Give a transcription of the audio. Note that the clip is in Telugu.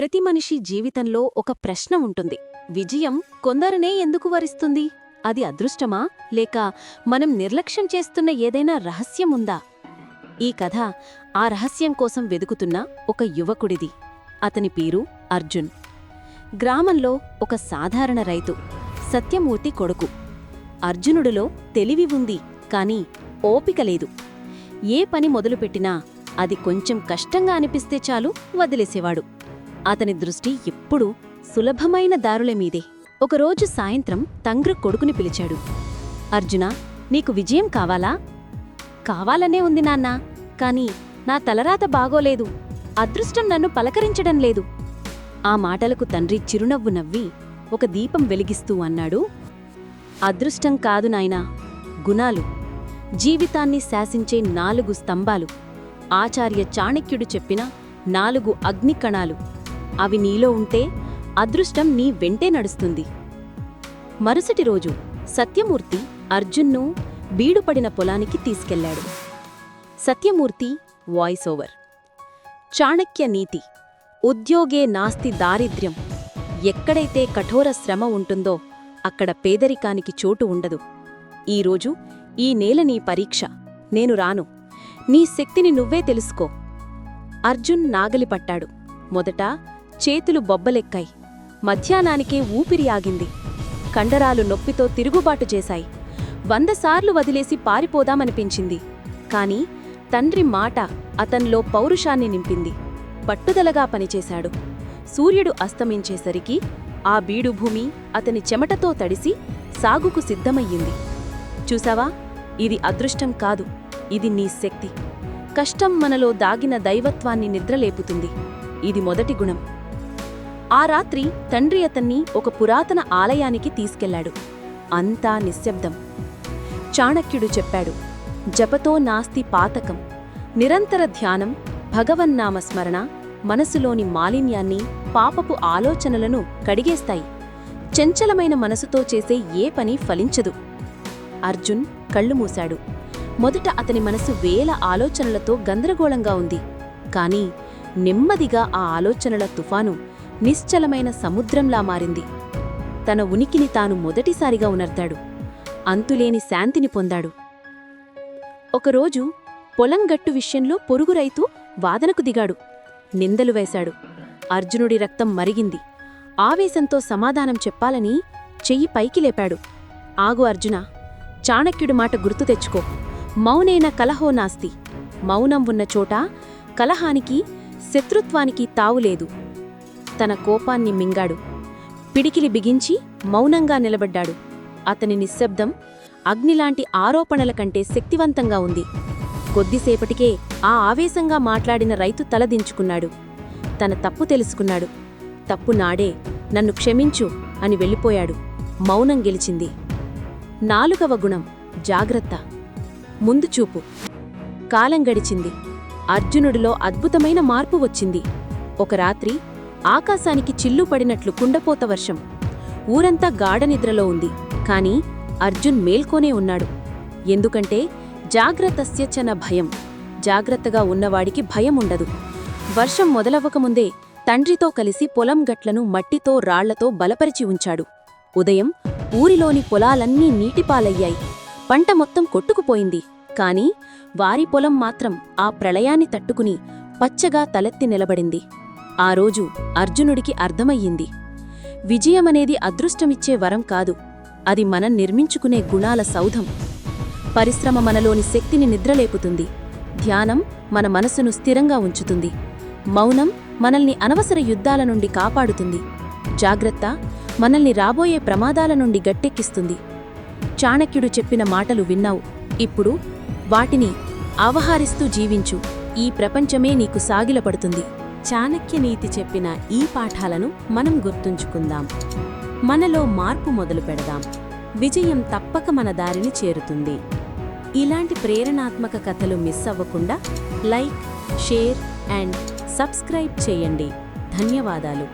ప్రతి మనిషి జీవితంలో ఒక ప్రశ్న ఉంటుంది. విజయం కొందరినే ఎందుకు వరిస్తుంది? అది అదృష్టమా? లేక మనం నిర్లక్ష్యం చేస్తున్న ఏదైనా రహస్యం ఉందా? ఈ కథ ఆ రహస్యం కోసం వెదుకుతున్న ఒక యువకుడిది. అతని పేరు అర్జున్. గ్రామంలో ఒక సాధారణ రైతు సత్యమూర్తి కొడుకు. అర్జునుడిలో తెలివి ఉంది కాని ఓపిక లేదు. ఏ పని మొదలుపెట్టినా అది కొంచెం కష్టంగా అనిపిస్తే చాలు వదిలేసేవాడు. అతని దృష్టి ఎప్పుడూ సులభమైన దారుల మీదే. ఒకరోజు సాయంత్రం తంగ్రు కొడుకుని పిలిచాడు. అర్జున నీకు విజయం కావాలా? కావాలనే ఉంది నాన్నా కాని నా తలరాత బాగోలేదు. అదృష్టం నన్ను పలకరించడం లేదు. ఆ మాటలకు తండ్రి చిరునవ్వు నవ్వి ఒక దీపం వెలిగిస్తూ అన్నాడు. అదృష్టం కాదు నాయనా గుణాలు. జీవితాన్ని శాసించే నాలుగు స్తంభాలు. ఆచార్య చాణక్యుడు చెప్పిన నాలుగు అగ్నికణాలు. అవి నీలో ఉంటే అదృష్టం నీ వెంటే నడుస్తుంది. మరుసటి రోజు సత్యమూర్తి అర్జున్ను బీడుపడిన పొలానికి తీసుకెళ్ళాడు. Satyamurthy voice over. చాణక్య నీతి. ఉద్యోగే నాస్తి దారిద్ర్యం. ఎక్కడైతే కఠోర శ్రమ ఉంటుందో అక్కడ పేదరికానికి చోటు ఉండదు. ఈరోజు ఈ నేల నీ పరీక్ష. నేను రాను. నీ శక్తిని నువ్వే తెలుసుకో. అర్జున్ నాగలి పట్టాడు. మొదట చేతులు బొబ్బలెక్కాయి. మధ్యాహ్నానికే ఊపిరి ఆగింది. కండరాలు నొప్పితో తిరుగుబాటు చేశాయి. వందసార్లు వదిలేసి పారిపోదామనిపించింది. కాని తండ్రి మాట అతన్లో పౌరుషాన్ని నింపింది. పట్టుదలగా పనిచేశాడు. సూర్యుడు అస్తమించేసరికి ఆ బీడుభూమి అతని చెమటతో తడిసి సాగుకు సిద్ధమయ్యింది. చూసావా ఇది అదృష్టం కాదు. ఇది నీ శక్తి. కష్టం మనలో దాగిన దైవత్వాన్ని నిద్రలేపుతుంది. ఇది మొదటి గుణం. ఆ రాత్రి తండ్రి అతన్ని ఒక పురాతన ఆలయానికి తీసుకెళ్ళాడు అంతా నిశ్శబ్దం. చాణక్యుడు చెప్పాడు జపతో నాస్తి పాతకం. నిరంతర ధ్యానం భగవన్నామస్మరణ మనసులోని మాలిన్యాన్ని పాపపు ఆలోచనలను కడిగేస్తాయి. చెంచలమైన మనసుతో చేసే ఏ పని ఫలించదు. అర్జున్ కళ్ళు మూశాడు. మొదట అతని మనసు వేల ఆలోచనలతో గందరగోళంగా ఉంది. కాని నెమ్మదిగా ఆ ఆలోచనల తుఫాను నిశ్చలమైన సముద్రంలా మారింది. తన ఉనికిని తాను మొదటిసారిగా ఉనర్తాడు. అంతులేని శాంతిని పొందాడు. ఒకరోజు పొలం గట్టు విషయంలో పొరుగు రైతు వాదనకు దిగాడు. నిందలు వేశాడు. అర్జునుడి రక్తం మరిగింది. ఆవేశంతో సమాధానం చెప్పాలని చెయ్యి పైకి లేపాడు. ఆగు అర్జున చాణక్యుడి మాట గుర్తు తెచ్చుకో. మౌనేన కలహో నాస్తి. మౌనం ఉన్న చోట కలహానికి శత్రుత్వానికి తావులేదు తన కోపాన్ని మింగాడు. పిడికిలి బిగించి మౌనంగా నిలబడ్డాడు. అతని నిశ్శబ్దం అగ్నిలాంటి ఆరోపణల కంటే శక్తివంతంగా ఉంది. కొద్దిసేపటికే ఆ ఆవేశంగా మాట్లాడిన రైతు తలదించుకున్నాడు తన తప్పు తెలుసుకున్నాడు. తప్పు నాడే నన్ను క్షమించు అని వెళ్ళిపోయాడు. మౌనం గెలిచింది. నాలుగవ గుణం జాగ్రత్త. ముందు చూపు. కాలం గడిచింది. అర్జునుడిలో అద్భుతమైన మార్పు వచ్చింది. ఒక రాత్రి ఆకాశానికి చిల్లు పడినట్లు కుండపోత వర్షం. ఊరంతా గాఢనిద్రలో ఉంది. కాని అర్జున్ మేల్కోనే ఉన్నాడు. ఎందుకంటే జాగ్రత్తస్యచన భయం. జాగ్రత్తగా ఉన్నవాడికి భయం ఉండదు. వర్షం మొదలవ్వకముందే తండ్రితో కలిసి పొలం గట్లను మట్టితో రాళ్ళతో బలపరిచి ఉంచాడు. ఉదయం ఊరిలోని పొలాలన్నీ నీటిపాలయ్యాయి. పంట మొత్తం కొట్టుకుపోయింది. కాని వారి పొలం మాత్రం ఆ ప్రళయాన్ని తట్టుకుని పచ్చగా తలెత్తి నిలబడింది. ఆ రోజు అర్జునుడికి అర్థమయ్యింది. విజయమనేది అదృష్టమిచ్చే వరం కాదు. అది మనం నిర్మించుకునే గుణాల సౌధం. పరిశ్రమ మనలోని శక్తిని నిద్రలేపుతుంది. ధ్యానం మన మనసును స్థిరంగా ఉంచుతుంది. మౌనం మనల్ని అనవసర యుద్ధాల నుండి కాపాడుతుంది. జాగ్రత్త మనల్ని రాబోయే ప్రమాదాల నుండి గట్టెక్కిస్తుంది. చాణక్యుడు చెప్పిన మాటలు విన్నావు. ఇప్పుడు వాటిని ఆవహారిస్తూ జీవించు. ఈ ప్రపంచమే నీకు సాగిలపడుతుంది. చాణక్య నీతి చెప్పిన ఈ పాఠాలను మనం గుర్తుంచుకుందాం. మనలో మార్పు మొదలు పెడదాం. విజయం తప్పక మన దారిని చేరుతుంది. ఇలాంటి ప్రేరణాత్మక కథలు మిస్ అవ్వకుండా లైక్ షేర్ అండ్ సబ్స్క్రైబ్ చేయండి. ధన్యవాదాలు.